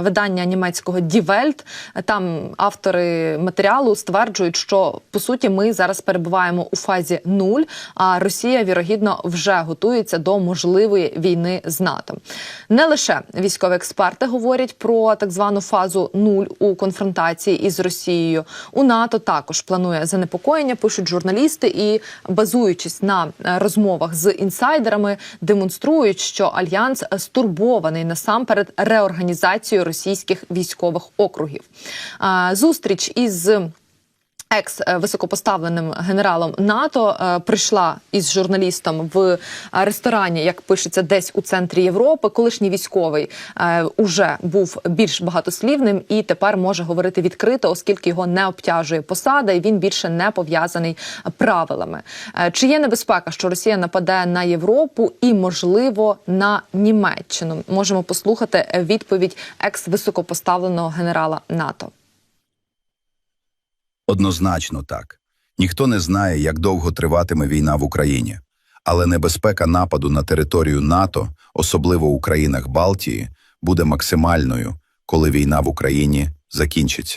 Видання німецького Welt. Там автори матеріалу стверджують, що по суті ми зараз перебуваємо у фазі нуль. А Росія вірогідно вже готується до можливої війни з НАТО. Не лише військові експерти говорять про так звану фазу нуль у конфронтації із Росією. У НАТО також планує занепокоєння. Пишуть журналісти і базуючись на е, розмовах з інсайдерами, демонструють, що альянс стурбований насамперед реорганізацією російських військових округів. Зустріч із Екс високопоставленим генералом НАТО е, прийшла із журналістом в е, ресторані, як пишеться, десь у центрі Європи. Колишній військовий е, уже був більш багатослівним і тепер може говорити відкрито, оскільки його не обтяжує посада, і він більше не пов'язаний правилами. Чи є небезпека, що Росія нападе на Європу і, можливо, на Німеччину? Можемо послухати відповідь екс високопоставленого генерала НАТО. Однозначно так. Ніхто не знає, як довго триватиме війна в Україні. Але небезпека нападу на територію НАТО, особливо у країнах Балтії, буде максимальною, коли війна в Україні закінчиться.